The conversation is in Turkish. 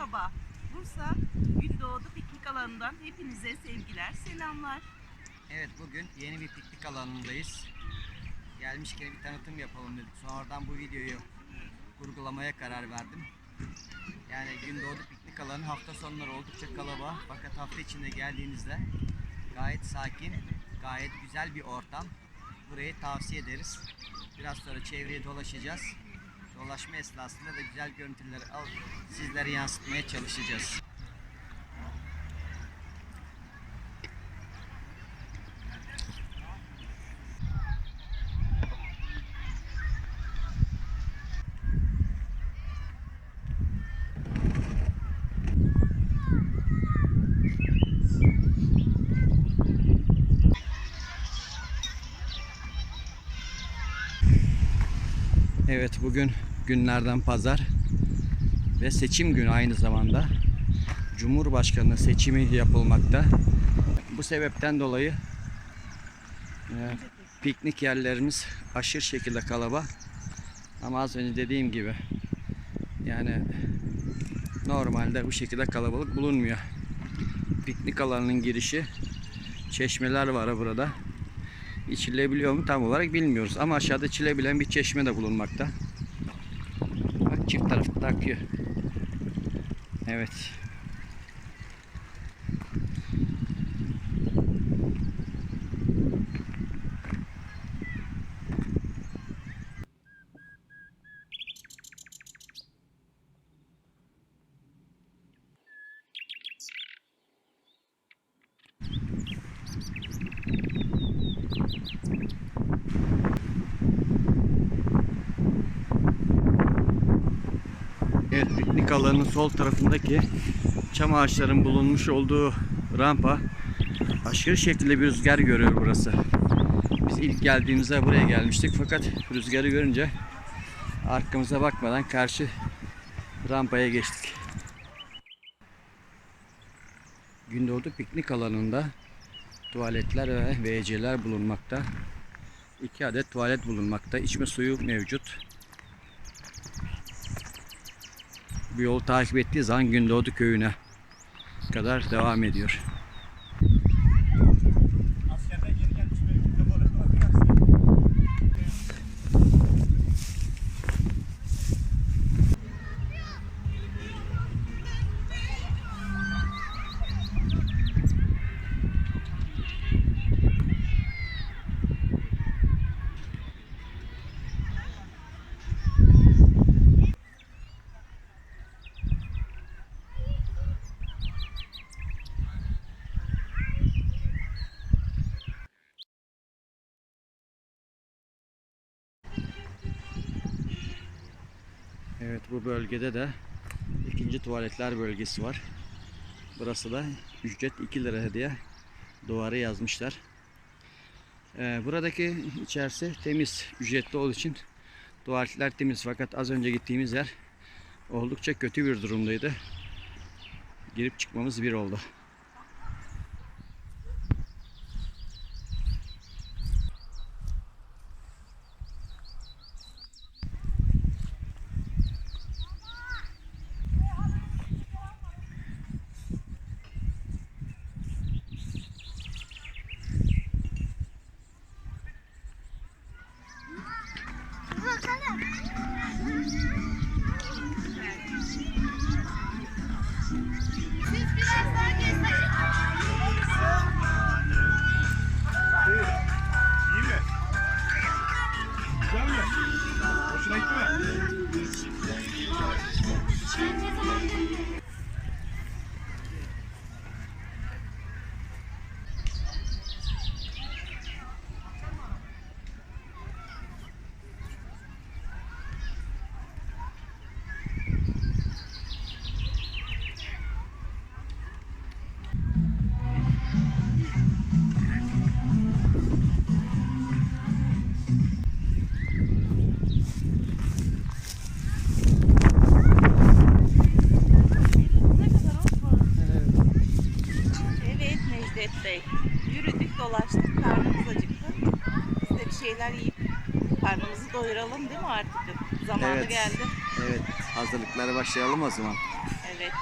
Merhaba. Bursa Gündoğdu Piknik Alanı'ndan hepinize sevgiler, selamlar. Evet bugün yeni bir piknik alanındayız. Gelmişken bir tanıtım yapalım dedik. Sonradan bu videoyu kurgulamaya karar verdim. Yani Gündoğdu piknik alanı hafta sonları oldukça kalabalık fakat hafta içinde geldiğinizde gayet sakin, gayet güzel bir ortam. Burayı tavsiye ederiz. Biraz sonra çevreye dolaşacağız. Dolaşma esnasında da güzel görüntüleri alıp sizlere yansıtmaya çalışacağız. Evet bugün günlerden pazar ve seçim günü aynı zamanda. Cumhurbaşkanı seçimi yapılmakta. Bu sebepten dolayı e, piknik yerlerimiz aşırı şekilde kalabalık. Ama az önce dediğim gibi yani normalde bu şekilde kalabalık bulunmuyor. Piknik alanının girişi çeşmeler var burada. İçilebiliyor mu tam olarak bilmiyoruz. Ama aşağıda içilebilen bir çeşme de bulunmakta. çift tarafta da akıyor. Evet. Thank you. Evet, piknik alanının sol tarafındaki çam ağaçların bulunmuş olduğu rampa aşırı şekilde bir rüzgar görüyor burası. Biz ilk geldiğimizde buraya gelmiştik fakat rüzgarı görünce arkamıza bakmadan karşı rampaya geçtik. Gündoğdu piknik alanında tuvaletler ve WC'ler bulunmakta. İki adet tuvalet bulunmakta. İçme suyu mevcut. Bu yolu takip ettiği zaman Gündoğdu köyüne kadar devam ediyor. Bu bölgede de ikinci tuvaletler bölgesi var. Burası da ücret 2 lira diye duvara yazmışlar. Ee, buradaki içerisi temiz, ücretli olduğu için tuvaletler temiz. Fakat az önce gittiğimiz yer oldukça kötü bir durumdaydı. Girip çıkmamız bir oldu. Thank you. Evet Necdet Bey. Yürüdük, dolaştık, karnımız acıktı. Biz de bir şeyler yiyip karnımızı doyuralım değil mi artık? Zamanı Evet. geldi. Evet hazırlıklara başlayalım o zaman. Evet.